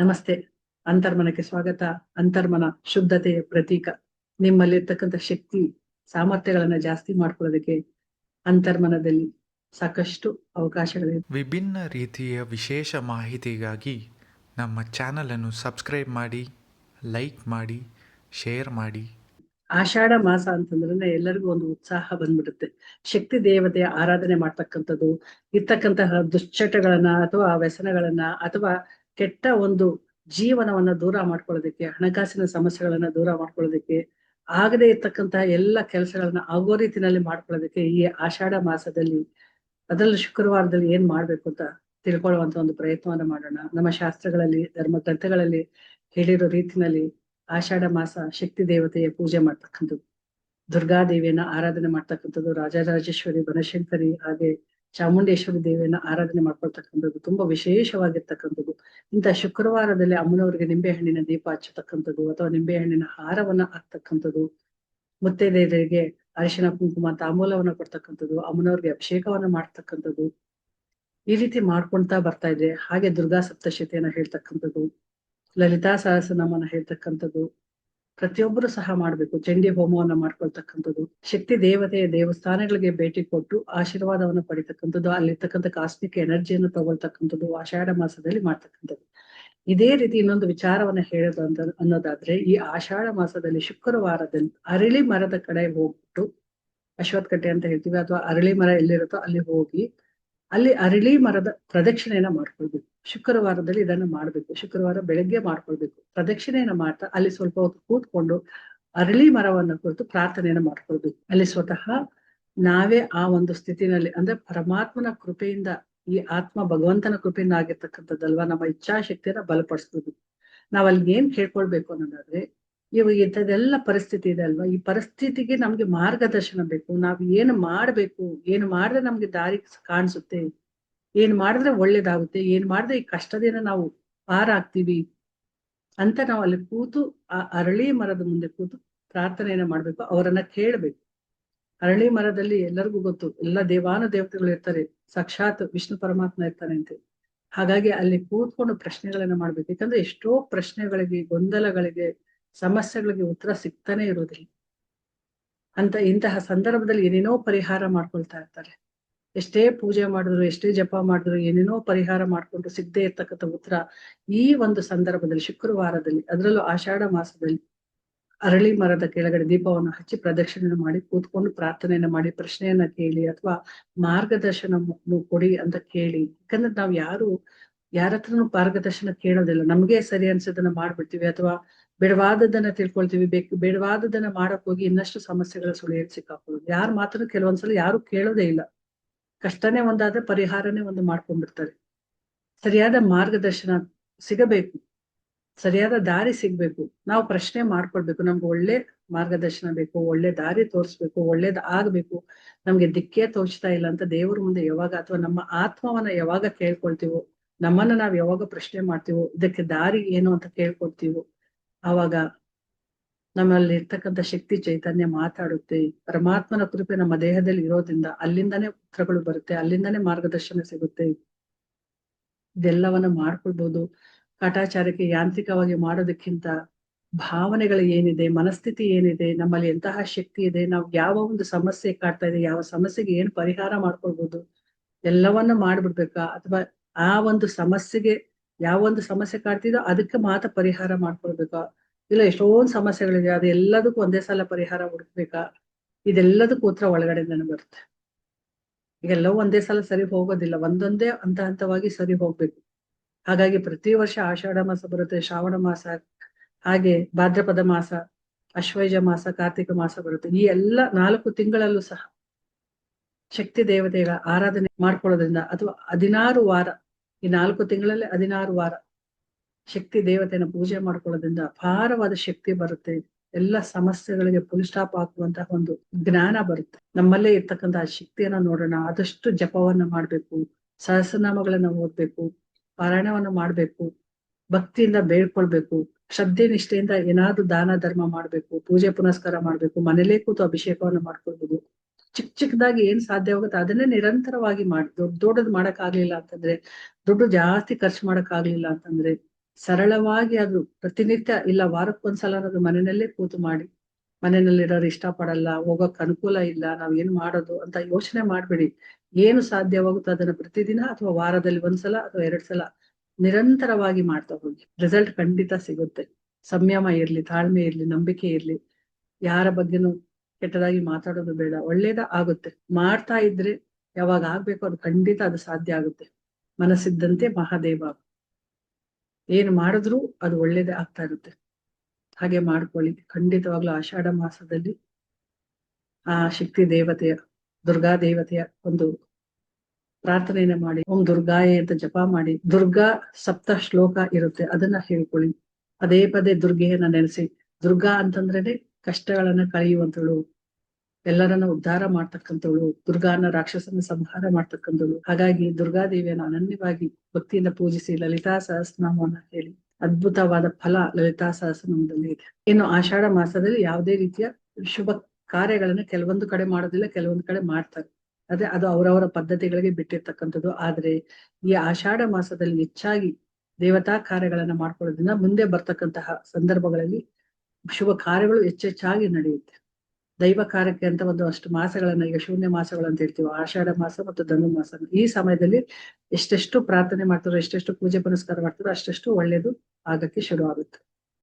ನಮಸ್ತೆ. ಅಂತರ್ಮನಕ್ಕೆ ಸ್ವಾಗತ. ಅಂತರ್ಮನ ಶುದ್ಧತೆಯ ಪ್ರತೀಕ. ನಿಮ್ಮಲ್ಲಿರ್ತಕ್ಕಂಥ ಶಕ್ತಿ ಸಾಮರ್ಥ್ಯಗಳನ್ನ ಜಾಸ್ತಿ ಮಾಡ್ಕೊಳ್ಳೋದಕ್ಕೆ ಅಂತರ್ಮನದಲ್ಲಿ ಸಾಕಷ್ಟು ಅವಕಾಶಗಳಿವೆ ವಿಭಿನ್ನ ರೀತಿಯ ವಿಶೇಷ ಮಾಹಿತಿಗಾಗಿ ನಮ್ಮ ಚಾನಲನ್ನು ಸಬ್ಸ್ಕ್ರೈಬ್ ಮಾಡಿ ಲೈಕ್ ಮಾಡಿ ಶೇರ್ ಮಾಡಿ. ಆಷಾಢ ಮಾಸ ಅಂತಂದ್ರೆ ಎಲ್ಲರಿಗೂ ಒಂದು ಉತ್ಸಾಹ ಬಂದ್ಬಿಡುತ್ತೆ. ಶಕ್ತಿ ದೇವತೆಯ ಆರಾಧನೆ ಮಾಡ್ತಕ್ಕಂಥದ್ದು ಇರ್ತಕ್ಕಂತಹ ದುಶ್ಚಟಗಳನ್ನ ಅಥವಾ ವ್ಯಸನಗಳನ್ನ ಅಥವಾ ಕೆಟ್ಟ ಒಂದು ಜೀವನವನ್ನ ದೂರ ಮಾಡ್ಕೊಳ್ಳೋದಕ್ಕೆ, ಹಣಕಾಸಿನ ಸಮಸ್ಯೆಗಳನ್ನ ದೂರ ಮಾಡ್ಕೊಳ್ಳೋದಕ್ಕೆ, ಆಗದೆ ಇರ್ತಕ್ಕಂತಹ ಎಲ್ಲ ಕೆಲಸಗಳನ್ನ ಆಗೋ ರೀತಿನಲ್ಲಿ ಮಾಡ್ಕೊಳ್ಳೋದಕ್ಕೆ ಈ ಆಷಾಢ ಮಾಸದಲ್ಲಿ, ಅದರಲ್ಲೂ ಶುಕ್ರವಾರದಲ್ಲಿ ಏನ್ ಮಾಡ್ಬೇಕು ಅಂತ ತಿಳ್ಕೊಳ್ಳುವಂತ ಒಂದು ಪ್ರಯತ್ನವನ್ನ ಮಾಡೋಣ. ನಮ್ಮ ಶಾಸ್ತ್ರಗಳಲ್ಲಿ, ಧರ್ಮ ಗ್ರಂಥಗಳಲ್ಲಿ ಹೇಳಿರೋ ರೀತಿನಲ್ಲಿ ಆಷಾಢ ಮಾಸ ಶಕ್ತಿ ದೇವತೆಯ ಪೂಜೆ ಮಾಡ್ತಕ್ಕಂಥದ್ದು. ದುರ್ಗಾದೇವಿಯನ್ನ ಆರಾಧನೆ ಮಾಡ್ತಕ್ಕಂಥದ್ದು ರಾಜರಾಜೇಶ್ವರಿ ಬನಶಂಕರಿ ಹಾಗೆ ಚಾಮುಂಡೇಶ್ವರಿ ದೇವಿಯನ್ನ ಆರಾಧನೆ ಮಾಡ್ಕೊಳ್ತಕ್ಕಂಥದ್ದು ತುಂಬಾ ವಿಶೇಷವಾಗಿರ್ತಕ್ಕಂಥದ್ದು. ಇಂಥ ಶುಕ್ರವಾರದಲ್ಲಿ ಅಮ್ಮನವರಿಗೆ ನಿಂಬೆಹಣ್ಣಿನ ದೀಪ ಹಚ್ಚತಕ್ಕಂಥದ್ದು ಅಥವಾ ನಿಂಬೆಹಣ್ಣಿನ ಹಾರವನ್ನ ಹಾಕ್ತಕ್ಕಂಥದ್ದು. ಮುತ್ತೈದೆಯರಿಗೆ ಅರಿಶಿನ ಕುಂಕುಮ, ತಾಂಬೂಲವನ್ನ ಕೊಡ್ತಕ್ಕಂಥದ್ದು, ಅಮ್ಮನವ್ರಿಗೆ ಅಭಿಷೇಕವನ್ನ ಮಾಡ್ತಕ್ಕಂಥದ್ದು. ಈ ರೀತಿ ಮಾಡ್ಕೊಂತಾ ಬರ್ತಾ ಇದೆ ಹಾಗೆ ದುರ್ಗಾ ಸಪ್ತಶತಿಯನ್ನ ಹೇಳ್ತಕ್ಕಂಥದ್ದು, ಲಲಿತಾ ಸಹಸ್ರನಾಮನ ಹೇಳ್ತಕ್ಕಂಥದ್ದು. ಪ್ರತಿಯೊಬ್ಬರು ಸಹ ಮಾಡ್ಬೇಕು. ಚಂಡಿ ಹೋಮವನ್ನ ಮಾಡ್ಕೊಳ್ತಕ್ಕಂಥದ್ದು, ಶಕ್ತಿ ದೇವತೆಯ ದೇವಸ್ಥಾನಗಳಿಗೆ ಭೇಟಿ ಕೊಟ್ಟು ಆಶೀರ್ವಾದವನ್ನು ಪಡಿತಕ್ಕಂಥದ್ದು, ಅಲ್ಲಿರ್ತಕ್ಕಂಥ ಕಾಸ್ಮಿಕ್ ಎನರ್ಜಿಯನ್ನು ತಗೊಳ್ತಕ್ಕಂಥದ್ದು, ಆಷಾಢ ಮಾಸದಲ್ಲಿ ಮಾಡ್ತಕ್ಕಂಥದ್ದು. ಇದೇ ರೀತಿ ಇನ್ನೊಂದು ವಿಚಾರವನ್ನ ಹೇಳೋದು ಅಂತ ಅನ್ನೋದಾದ್ರೆ, ಈ ಆಷಾಢ ಮಾಸದಲ್ಲಿ ಶುಕ್ರವಾರದಲ್ಲಿ ಅರಳಿ ಮರದ ಕಡೆ ಹೋಗ್ಬಿಟ್ಟು ಅಶ್ವತ್ಕಟ್ಟೆ ಅಂತ ಹೇಳ್ತೀವಿ, ಅಥವಾ ಅರಳಿ ಮರ ಎಲ್ಲಿರುತ್ತೋ ಅಲ್ಲಿ ಹೋಗಿ, ಅಲ್ಲಿ ಅರಳಿ ಮರದ ಪ್ರದಕ್ಷಿಣೆಯನ್ನ ಮಾಡ್ಕೊಳ್ಬೇಕು. ಶುಕ್ರವಾರದಲ್ಲಿ ಇದನ್ನ ಮಾಡ್ಬೇಕು. ಶುಕ್ರವಾರ ಬೆಳಗ್ಗೆ ಮಾಡ್ಕೊಳ್ಬೇಕು. ಪ್ರದಕ್ಷಿಣೆಯನ್ನು ಮಾಡ್ತಾ ಅಲ್ಲಿ ಸ್ವಲ್ಪ ಹೊತ್ತು ಕೂತ್ಕೊಂಡು ಅರಳಿ ಮರವನ್ನು ಕುರಿತು ಪ್ರಾರ್ಥನೆಯನ್ನು ಮಾಡ್ಕೊಳ್ಬೇಕು. ಅಲ್ಲಿ ಸ್ವತಃ ನಾವೇ ಆ ಒಂದು ಸ್ಥಿತಿನಲ್ಲಿ ಅಂದ್ರೆ ಪರಮಾತ್ಮನ ಕೃಪೆಯಿಂದ ಈ ಆತ್ಮ ಭಗವಂತನ ಕೃಪೆಯಿಂದ ಆಗಿರ್ತಕ್ಕಂಥದ್ದಲ್ವಾ? ನಮ್ಮ ಇಚ್ಛಾಶಕ್ತಿಯನ್ನ ಬಲಪಡಿಸ್ಬೋದು ನಾವ್ ಅಲ್ಲಿ ಏನ್ ಕೇಳ್ಕೊಳ್ಬೇಕು ಅನ್ನೋದಾದ್ರೆ ಇವಾಗ ಇಂಥದ್ದೆಲ್ಲ ಪರಿಸ್ಥಿತಿ ಇದೆ ಅಲ್ವಾ? ಈ ಪರಿಸ್ಥಿತಿಗೆ ನಮ್ಗೆ ಮಾರ್ಗದರ್ಶನ ಬೇಕು. ನಾವ್ ಏನು ಮಾಡ್ಬೇಕು? ಏನು ಮಾಡಿದ್ರೆ ನಮ್ಗೆ ದಾರಿ ಕಾಣಿಸುತ್ತೆ? ಏನ್ ಮಾಡಿದ್ರೆ ಒಳ್ಳೇದಾಗುತ್ತೆ, ಏನ್ ಮಾಡಿದ್ರೆ ಈ ಕಷ್ಟದಿಂದ ನಾವು ಪಾರಾಗ್ತೀವಿ ಅಂತ ನಾವು ಅಲ್ಲಿ ಕೂತು ಆ ಅರಳಿ ಮರದ ಮುಂದೆ ಕೂತು ಪ್ರಾರ್ಥನೆಯನ್ನ ಮಾಡ್ಬೇಕು, ಅವರನ್ನ ಕೇಳ್ಬೇಕು. ಅರಳಿ ಮರದಲ್ಲಿ ಎಲ್ಲರಿಗೂ ಗೊತ್ತು, ಎಲ್ಲ ದೇವಾನು ದೇವತೆಗಳು ಇರ್ತಾರೆ, ಸಾಕ್ಷಾತ್ ವಿಷ್ಣು ಪರಮಾತ್ಮ ಇರ್ತಾನೆ ಅಂತ. ಹಾಗಾಗಿ ಅಲ್ಲಿ ಕೂತ್ಕೊಂಡು ಪ್ರಶ್ನೆಗಳನ್ನ ಮಾಡ್ಬೇಕು. ಯಾಕಂದ್ರೆ ಎಷ್ಟೋ ಪ್ರಶ್ನೆಗಳಿಗೆ, ಗೊಂದಲಗಳಿಗೆ, ಸಮಸ್ಯೆಗಳಿಗೆ ಉತ್ತರ ಸಿಗ್ತಾನೆ ಇರೋದಿಲ್ಲ ಅಂತ ಇಂತಹ ಸಂದರ್ಭದಲ್ಲಿ ಏನೇನೋ ಪರಿಹಾರ ಮಾಡ್ಕೊಳ್ತಾ ಇರ್ತಾರೆ. ಎಷ್ಟೇ ಪೂಜೆ ಮಾಡಿದ್ರು, ಎಷ್ಟೇ ಜಪ ಮಾಡಿದ್ರು, ಏನೇನೋ ಪರಿಹಾರ ಮಾಡ್ಕೊಂಡು ಸಿಗದೇ ಇರ್ತಕ್ಕಂಥ ಉತ್ತರ ಈ ಒಂದು ಸಂದರ್ಭದಲ್ಲಿ ಶುಕ್ರವಾರದಲ್ಲಿ, ಅದರಲ್ಲೂ ಆಷಾಢ ಮಾಸದಲ್ಲಿ ಅರಳಿ ಮರದ ಕೆಳಗಡೆ ದೀಪವನ್ನು ಹಚ್ಚಿ ಪ್ರದಕ್ಷಿಣೆ ಮಾಡಿ, ಕೂತ್ಕೊಂಡು ಪ್ರಾರ್ಥನೆಯನ್ನ ಮಾಡಿ, ಪ್ರಶ್ನೆಯನ್ನ ಕೇಳಿ ಅಥವಾ ಮಾರ್ಗದರ್ಶನ ಕೊಡಿ ಅಂತ ಕೇಳಿ. ಯಾಕಂದ್ರೆ ನಾವು ಯಾರು, ಯಾರ ಹತ್ರನು ಮಾರ್ಗದರ್ಶನ ಕೇಳೋದಿಲ್ಲ. ನಮ್ಗೆ ಸರಿ ಅನ್ಸೋದನ್ನ ಮಾಡ್ಬಿಡ್ತೀವಿ ಅಥವಾ ಬೇಡವಾದದನ್ನ ತಿಳ್ಕೊಳ್ತೀವಿ. ಬೇಕು ಬೇಡವಾದದನ್ನ ಮಾಡಕ್ ಹೋಗಿ ಇನ್ನಷ್ಟು ಸಮಸ್ಯೆಗಳ ಸುಳಿಯಲ್ಲಿ ಸಿಕ್ಕಾಕೊಳ್ಳೋದು ಯಾರು ಮಾತ್ರ ಕೆಲವೊಂದ್ಸಲ ಯಾರು ಕೇಳೋದೇ ಇಲ್ಲ. ಕಷ್ಟನೇ ಒಂದಾದ್ರೆ ಪರಿಹಾರನೇ ಒಂದು ಮಾಡ್ಕೊಂಡ್ಬಿಡ್ತಾರೆ. ಸರಿಯಾದ ಮಾರ್ಗದರ್ಶನ ಸಿಗಬೇಕು. ಸರಿಯಾದ ದಾರಿ ಸಿಗ್ಬೇಕು. ನಾವು ಪ್ರಶ್ನೆ ಮಾಡ್ಕೊಳ್ಬೇಕು. ನಮ್ಗೆ ಒಳ್ಳೆ ಮಾರ್ಗದರ್ಶನ ಬೇಕು, ಒಳ್ಳೆ ದಾರಿ ತೋರಿಸ್ಬೇಕು, ಒಳ್ಳೇದ್ ಆಗ್ಬೇಕು. ನಮ್ಗೆ ದಿಕ್ಕೇ ತೋಚ್ತಾ ಇಲ್ಲ ಅಂತ ದೇವ್ರ ಮುಂದೆ ಯಾವಾಗ ಅಥವಾ ನಮ್ಮ ಆತ್ಮವನ್ನ ಯಾವಾಗ ಕೇಳ್ಕೊಳ್ತೀವೋ, ನಮ್ಮನ್ನ ನಾವ್ ಯಾವಾಗ ಪ್ರಶ್ನೆ ಮಾಡ್ತೀವೋ, ಇದಕ್ಕೆ ದಾರಿ ಏನು ಅಂತ ಕೇಳ್ಕೊಳ್ತೀವೋ, ಆವಾಗ ನಮ್ಮಲ್ಲಿ ಇರ್ತಕ್ಕಂಥ ಶಕ್ತಿ ಚೈತನ್ಯ ಮಾತಾಡುತ್ತೆ. ಪರಮಾತ್ಮನ ಕೃಪೆ ನಮ್ಮ ದೇಹದಲ್ಲಿ ಇರೋದ್ರಿಂದ ಅಲ್ಲಿಂದಾನೇ ಉತ್ತರಗಳು ಬರುತ್ತೆ, ಅಲ್ಲಿಂದಾನೇ ಮಾರ್ಗದರ್ಶನ ಸಿಗುತ್ತೆ. ಇದೆಲ್ಲವನ್ನ ಮಾಡ್ಕೊಳ್ಬಹುದು ಕಟಾಚಾರಕ್ಕೆ ಯಾಂತ್ರಿಕವಾಗಿ ಮಾಡೋದಕ್ಕಿಂತ ಭಾವನೆಗಳು ಏನಿದೆ, ಮನಸ್ಥಿತಿ ಏನಿದೆ, ನಮ್ಮಲ್ಲಿ ಎಂತಹ ಶಕ್ತಿ ಇದೆ, ನಾವು ಯಾವ ಒಂದು ಸಮಸ್ಯೆ ಕಾಡ್ತಾ ಇದೆ, ಯಾವ ಸಮಸ್ಯೆಗೆ ಏನ್ ಪರಿಹಾರ ಮಾಡ್ಕೊಳ್ಬಹುದು ಎಲ್ಲವನ್ನ ಮಾಡ್ಬಿಡ್ಬೇಕಾ? ಅಥವಾ ಆ ಒಂದು ಸಮಸ್ಯೆಗೆ ಯಾವ ಒಂದು ಸಮಸ್ಯೆ ಕಾಡ್ತಿದೋ ಅದಕ್ಕೆ ಮಾತ್ರ ಪರಿಹಾರ ಮಾಡ್ಕೊಳ್ಬೇಕಾ? ಇಲ್ಲ, ಎಷ್ಟೊಂದು ಸಮಸ್ಯೆಗಳಿದೆ. ಅದು ಎಲ್ಲದಕ್ಕೂ ಒಂದೇ ಸಲ ಪರಿಹಾರ ಹುಡುಕ್ಬೇಕಾ? ಇದೆಲ್ಲದಕ್ಕೂ ಉತ್ತರ ಒಳಗಡೆಯಿಂದನೂ ಬರುತ್ತೆ. ಈಗೆಲ್ಲವೂ ಒಂದೇ ಸಲ ಸರಿ ಹೋಗೋದಿಲ್ಲ. ಒಂದೊಂದೇ ಹಂತ ಹಂತವಾಗಿ ಸರಿ ಹೋಗ್ಬೇಕು. ಹಾಗಾಗಿ ಪ್ರತಿ ವರ್ಷ ಆಷಾಢ ಮಾಸ ಬರುತ್ತೆ, ಶ್ರಾವಣ ಮಾಸ, ಹಾಗೆ ಭಾದ್ರಪದ ಮಾಸ, ಅಶ್ವೈಜ ಮಾಸ, ಕಾರ್ತಿಕ ಮಾಸ ಬರುತ್ತೆ. ಈ ಎಲ್ಲ ನಾಲ್ಕು ತಿಂಗಳಲ್ಲೂ ಸಹ ಶಕ್ತಿ ದೇವತೆಗಳ ಆರಾಧನೆ ಮಾಡ್ಕೊಳ್ಳೋದ್ರಿಂದ ಅಥವಾ ಹದಿನಾರು ವಾರ, ಈ ನಾಲ್ಕು ತಿಂಗಳಲ್ಲಿ ಹದಿನಾರು ವಾರ ಶಕ್ತಿ ದೇವತೆಯನ್ನು ಪೂಜೆ ಮಾಡ್ಕೊಳ್ಳೋದ್ರಿಂದ ಅಪಾರವಾದ ಶಕ್ತಿ ಬರುತ್ತೆ. ಎಲ್ಲ ಸಮಸ್ಯೆಗಳಿಗೆ ಫುಲ್ ಸ್ಟಾಪ್ ಹಾಕುವಂತಹ ಒಂದು ಜ್ಞಾನ ಬರುತ್ತೆ. ನಮ್ಮಲ್ಲೇ ಇರ್ತಕ್ಕಂತಹ ಶಕ್ತಿಯನ್ನ ನೋಡೋಣ, ಆದಷ್ಟು ಜಪವನ್ನ ಮಾಡ್ಬೇಕು, ಸಹಸ್ರನಾಮಗಳನ್ನ ಓದ್ಬೇಕು, ಪಾರಾಯಣವನ್ನ ಮಾಡ್ಬೇಕು, ಭಕ್ತಿಯಿಂದ ಬೇಡ್ಕೊಳ್ಬೇಕು, ಶ್ರದ್ಧೆ, ನಿಷ್ಠೆಯಿಂದ ಏನಾದ್ರೂ ದಾನ, ಧರ್ಮ ಮಾಡ್ಬೇಕು, ಪೂಜೆ, ಪುನಸ್ಕಾರ ಮಾಡ್ಬೇಕು, ಮನೇಲೇ ಕೂತು ಅಭಿಷೇಕವನ್ನ ಮಾಡ್ಕೊಳ್ಬಹುದು ಚಿಕ್ಕ ಚಿಕ್ಕದಾಗಿ ಏನ್ ಸಾಧ್ಯವಾಗುತ್ತೆ ಅದನ್ನೇ ನಿರಂತರವಾಗಿ ಮಾಡಿ, ದೊಡ್ಡ ದೊಡ್ಡದ್ ಮಾಡಕ್ ಆಗ್ಲಿಲ್ಲ ಅಂತಂದ್ರೆ ದುಡ್ಡು ಜಾಸ್ತಿ ಖರ್ಚು ಮಾಡಕ್ ಆಗ್ಲಿಲ್ಲ ಅಂತಂದ್ರೆ ಸರಳವಾಗಿ ಅದು ಪ್ರತಿನಿತ್ಯ ಇಲ್ಲ, ವಾರಕ್ಕೊಂದ್ಸಲ ಅದು ಮನೆಯಲ್ಲೇ ಕೂತು ಮಾಡಿ ಮನೆಯಲ್ಲಿರೋರು ಇಷ್ಟ ಪಡಲ್ಲ ಹೋಗಕ್ ಅನುಕೂಲ ಇಲ್ಲ, ನಾವ್ ಏನ್ ಮಾಡೋದು ಅಂತ ಯೋಚನೆ ಮಾಡ್ಬೇಡಿ. ಏನು ಸಾಧ್ಯವಾಗುತ್ತೋ ಅದನ್ನ ಪ್ರತಿದಿನ ಅಥವಾ ವಾರದಲ್ಲಿ ಒಂದ್ಸಲ ಅಥವಾ ಎರಡ್ ಸಲ ನಿರಂತರವಾಗಿ ಮಾಡ್ತಾ ಹೋಗಿ. ರಿಸಲ್ಟ್ ಖಂಡಿತ ಸಿಗುತ್ತೆ. ಸಂಯಮ ಇರ್ಲಿ, ತಾಳ್ಮೆ ಇರ್ಲಿ, ನಂಬಿಕೆ ಇರ್ಲಿ. ಯಾರ ಬಗ್ಗೆನೂ ಕೆಟ್ಟದಾಗಿ ಮಾತಾಡೋದು ಬೇಡ, ಒಳ್ಳೇದ ಆಗುತ್ತೆ. ಮಾಡ್ತಾ ಇದ್ರೆ ಯಾವಾಗ ಆಗ್ಬೇಕು ಅದು ಖಂಡಿತ ಅದು ಸಾಧ್ಯ ಆಗುತ್ತೆ. ಮನಸ್ಸಿದ್ದಂತೆ ಮಹಾದೇವ. ಏನು ಮಾಡಿದ್ರು ಅದು ಒಳ್ಳೇದೇ ಆಗ್ತಾ ಇರುತ್ತೆ. ಹಾಗೆ ಮಾಡ್ಕೊಳ್ಳಿ. ಖಂಡಿತವಾಗ್ಲೂ ಆಷಾಢ ಮಾಸದಲ್ಲಿ ಆ ಶಕ್ತಿ ದೇವತೆಯ, ದುರ್ಗಾ ದೇವತೆಯ ಒಂದು ಪ್ರಾರ್ಥನೆಯನ್ನ ಮಾಡಿ. ಓಂ ದುರ್ಗಾಯೇ ಅಂತ ಜಪ ಮಾಡಿ. ದುರ್ಗಾ ಸಪ್ತ ಶ್ಲೋಕ ಇರುತ್ತೆ. ಅದನ್ನ ಹೇಳ್ಕೊಳ್ಳಿ. ಪದೇ ಪದೇ ದುರ್ಗೆಯನ್ನ ನೆನೆಸಿ. ದುರ್ಗಾ ಅಂತಂದ್ರೇನೆ ಕಷ್ಟಗಳನ್ನ ಕಳೆಯುವಂತಳು ಎಲ್ಲರನ್ನ ಉದ್ಧಾರ ಮಾಡ್ತಕ್ಕಂಥವಳು, ದುರ್ಗಾನ ರಾಕ್ಷಸನ ಸಂಹಾರ ಮಾಡ್ತಕ್ಕಂಥವಳು. ಹಾಗಾಗಿ ದುರ್ಗಾದೇವಿಯನ್ನು ಅನನ್ಯವಾಗಿ ಭಕ್ತಿಯಿಂದ ಪೂಜಿಸಿ ಲಲಿತಾ ಸಹಸ್ರನಾಮವನ್ನ ಹೇಳಿ. ಅದ್ಭುತವಾದ ಫಲ ಲಲಿತಾ ಸಹಸ್ರನಾಮದಲ್ಲಿ ಇದೆ. ಇನ್ನು ಆಷಾಢ ಮಾಸದಲ್ಲಿ ಯಾವುದೇ ರೀತಿಯ ಶುಭ ಕಾರ್ಯಗಳನ್ನು ಕೆಲವೊಂದು ಕಡೆ ಮಾಡೋದಿಲ್ಲ, ಕೆಲವೊಂದು ಕಡೆ ಮಾಡ್ತಾರೆ. ಅದೇ ಅದು ಅವರವರ ಪದ್ಧತಿಗಳಿಗೆ ಬಿಟ್ಟಿರ್ತಕ್ಕಂಥದ್ದು. ಆದ್ರೆ ಈ ಆಷಾಢ ಮಾಸದಲ್ಲಿ ಹೆಚ್ಚಾಗಿ ದೇವತಾ ಕಾರ್ಯಗಳನ್ನ ಮಾಡ್ಕೊಳ್ಳೋದ್ರಿಂದ ಮುಂದೆ ಬರ್ತಕ್ಕಂತಹ ಸಂದರ್ಭಗಳಲ್ಲಿ ಶುಭ ಕಾರ್ಯಗಳು ಹೆಚ್ಚೆಚ್ಚಾಗಿ ನಡೆಯುತ್ತೆ. ದೈವ ಕಾರ್ಯಕ್ಕೆ ಅಂತ ಒಂದು ಅಷ್ಟು ಮಾಸಗಳನ್ನ, ಈಗ ಶೂನ್ಯ ಮಾಸಗಳು ಅಂತ ಹೇಳ್ತೀವಿ, ಆಷಾಢ ಮಾಸ ಮತ್ತು ಧನು ಮಾಸ. ಈ ಸಮಯದಲ್ಲಿ ಎಷ್ಟೆಷ್ಟು ಪ್ರಾರ್ಥನೆ ಮಾಡ್ತಾರೋ, ಎಷ್ಟೆಷ್ಟು ಪೂಜೆ ಪುನಸ್ಕಾರ ಮಾಡ್ತಾರೋ, ಅಷ್ಟೆಷ್ಟು ಒಳ್ಳೇದು ಆಗಕ್ಕೆ ಶುರು ಆಗುತ್ತೆ